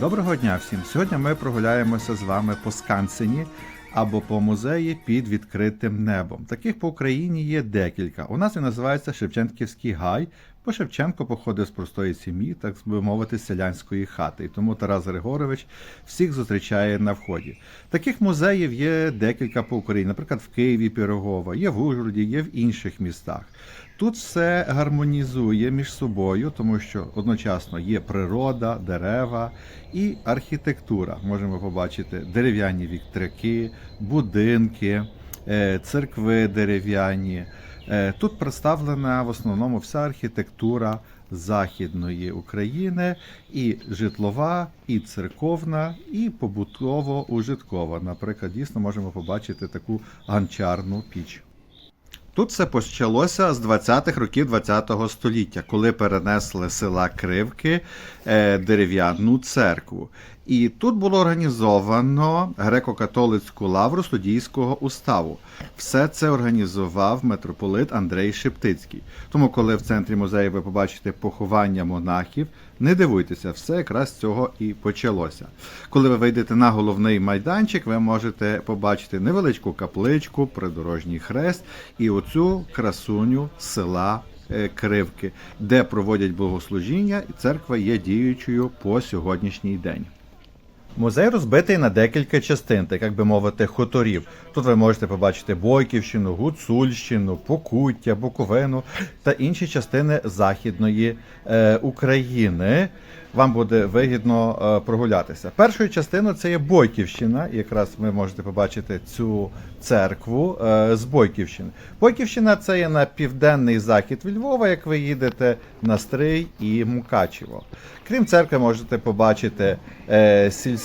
Доброго дня всім! Сьогодні ми прогуляємося з вами по Скансені або по музеї під відкритим небом. Таких по Україні є декілька. У нас він називається Шевченківський гай, бо Шевченко походив з простої сім'ї, так би мовити, селянської хати. І тому Тарас Григорович всіх зустрічає на вході. Таких музеїв є декілька по Україні, наприклад, в Києві Пірогова, є в Ужгороді, є в інших містах. Тут все гармонізує між собою, тому що одночасно є природа, дерева і архітектура. Можемо побачити дерев'яні віктряки, будинки, е, церкви дерев'яні. Е, Тут представлена в основному вся архітектура Західної України, і житлова, і церковна, і побутово-ужиткова. Наприклад, дійсно можемо побачити таку ганчарну піч. Тут все почалося з 20-х років 20-го століття, коли перенесли села Кривки е, дерев'яну церкву. І тут було організовано греко-католицьку лавру студійського уставу. Все це організував митрополит Андрей Шептицький. Тому, коли в центрі музею ви побачите поховання монахів, не дивуйтеся, все якраз з цього і почалося. Коли ви вийдете на головний майданчик, ви можете побачити невеличку капличку, придорожній хрест і оцю красуню села е, Кривки, де проводять богослужіння, і церква є діючою по сьогоднішній день. Музей розбитий на декілька частин, так як би мовити, хуторів. Тут ви можете побачити Бойківщину, Гуцульщину, Покуття, Буковину та інші частини Західної е, України. Вам буде вигідно е, прогулятися. Першою частиною це є Бойківщина. Якраз ви можете побачити цю церкву е, з Бойківщини. Бойківщина це є на південний захід від Львова, як ви їдете на Стрий і Мукачево. Крім церкви, можете побачити е, сільську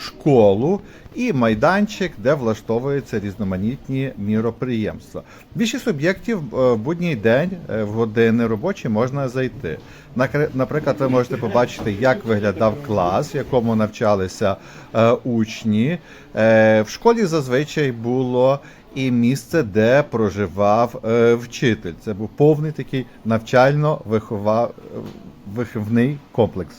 школу і майданчик, де влаштовуються різноманітні міроприємства. Більшість об'єктів е, в будній день е, в години робочі можна зайти. Наприклад, ви можете побачити, як виглядав клас, в якому навчалися е, учні. В школі зазвичай було і місце, де проживав е, вчитель. Це був повний такий навчально-виховний комплекс.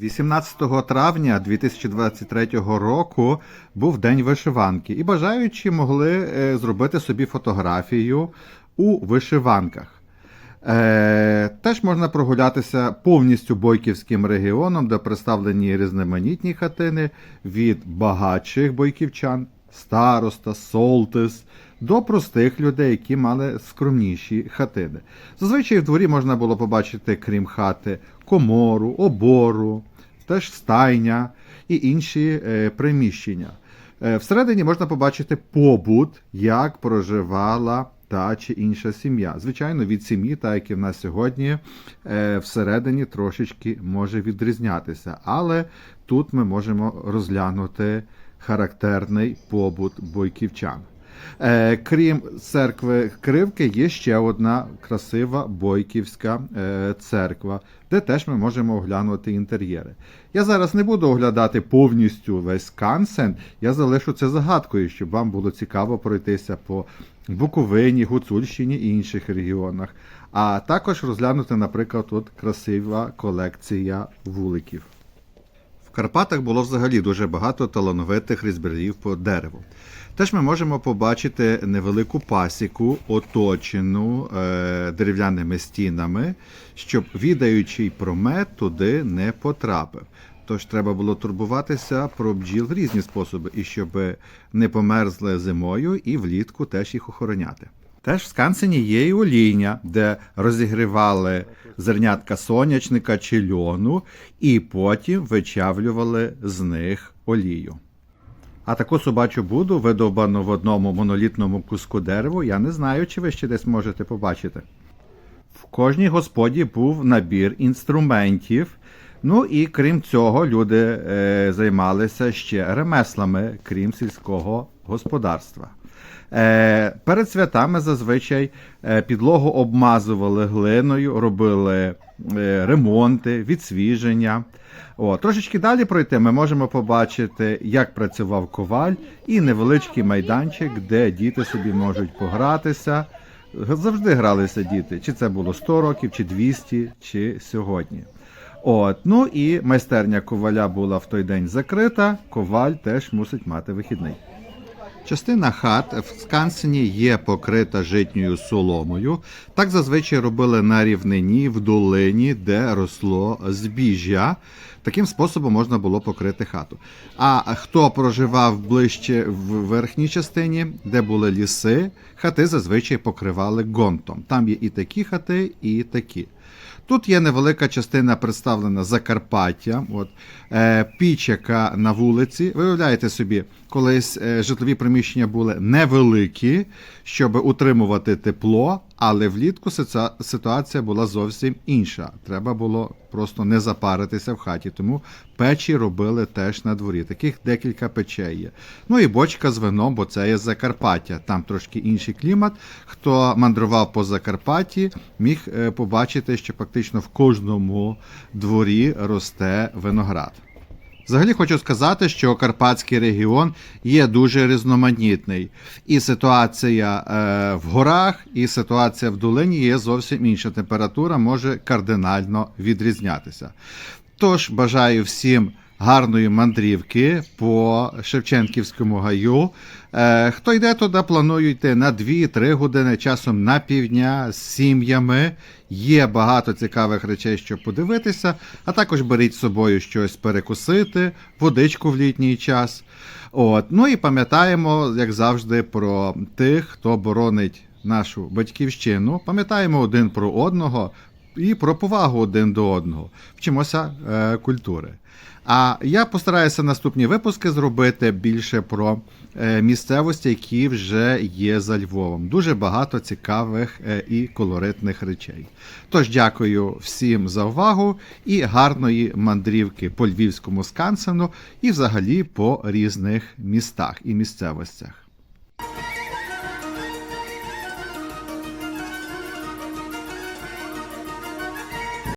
18 травня 2023 року був день вишиванки, і бажаючі могли е, зробити собі фотографію у вишиванках. Е, теж можна прогулятися повністю бойківським регіоном, де представлені різноманітні хатини від багатших бойківчан, староста, солтис, до простих людей, які мали скромніші хатини. Зазвичай в дворі можна було побачити, крім хати, комору, обору, теж стайня і інші е, приміщення. Е, всередині можна побачити побут, як проживала та чи інша сім'я. Звичайно, від сім'ї, так як і в нас сьогодні, е, всередині трошечки може відрізнятися. Але тут ми можемо розглянути характерний побут бойківчан. Е, крім церкви Кривки, є ще одна красива бойківська е, церква, де теж ми можемо оглянути інтер'єри. Я зараз не буду оглядати повністю весь Кансен, я залишу це загадкою, щоб вам було цікаво пройтися по Буковині, Гуцульщині і інших регіонах. А також розглянути, наприклад, тут красива колекція вуликів. Карпатах було взагалі дуже багато талановитих різьберів по дереву. Теж ми можемо побачити невелику пасіку, оточену е, дерев'яними стінами, щоб відаючий промет туди не потрапив. Тож треба було турбуватися про бджіл в різні способи, і щоб не померзли зимою, і влітку теж їх охороняти. Теж в Скансені є і олійня, де розігрівали зернятка сонячника чи льону, і потім вичавлювали з них олію. А таку собачу буду, видовбану в одному монолітному куску дереву, я не знаю, чи ви ще десь можете побачити. В кожній господі був набір інструментів. Ну і крім цього, люди е, займалися ще ремеслами, крім сільського господарства. Е, перед святами зазвичай е, підлогу обмазували глиною, робили е, ремонти, відсвіження. О, трошечки далі пройти ми можемо побачити, як працював коваль, і невеличкий майданчик, де діти собі можуть погратися. Завжди гралися діти, чи це було 100 років, чи 200, чи сьогодні. От, ну і майстерня коваля була в той день закрита. Коваль теж мусить мати вихідний. Частина хат в Скансені є покрита житньою соломою. Так зазвичай робили на рівнині в долині, де росло збіжжя. Таким способом можна було покрити хату. А хто проживав ближче в верхній частині, де були ліси, хати зазвичай покривали ґонтом. Там є і такі хати, і такі. Тут є невелика частина представлена Закарпаття. От, е, піч, яка на вулиці. Виявляєте собі, колись е, житлові приміщення були невеликі, щоб утримувати тепло, але влітку ситуація була зовсім інша. Треба було просто не запаритися в хаті. Тому печі робили теж на дворі. Таких декілька печей є. Ну і бочка з вином, бо це є Закарпаття. Там трошки інший клімат. Хто мандрував по Закарпатті, міг е, побачити, що практично в кожному дворі росте виноград. Взагалі хочу сказати, що Карпатський регіон є дуже різноманітний. І ситуація е, в горах, і ситуація в долині є зовсім інша. Температура може кардинально відрізнятися. Тож бажаю всім гарної мандрівки по Шевченківському гаю. Е, хто йде туди, планую йти на 2-3 години, часом на півдня з сім'ями. Є багато цікавих речей, щоб подивитися, а також беріть з собою щось перекусити, водичку в літній час. От. Ну і пам'ятаємо, як завжди, про тих, хто боронить нашу батьківщину. Пам'ятаємо один про одного і про повагу один до одного. Вчимося е, культури. А я постараюся наступні випуски зробити більше про е, місцевості, які вже є за Львовом. Дуже багато цікавих е, і колоритних речей. Тож дякую всім за увагу і гарної мандрівки по львівському скансену і взагалі по різних містах і місцевостях.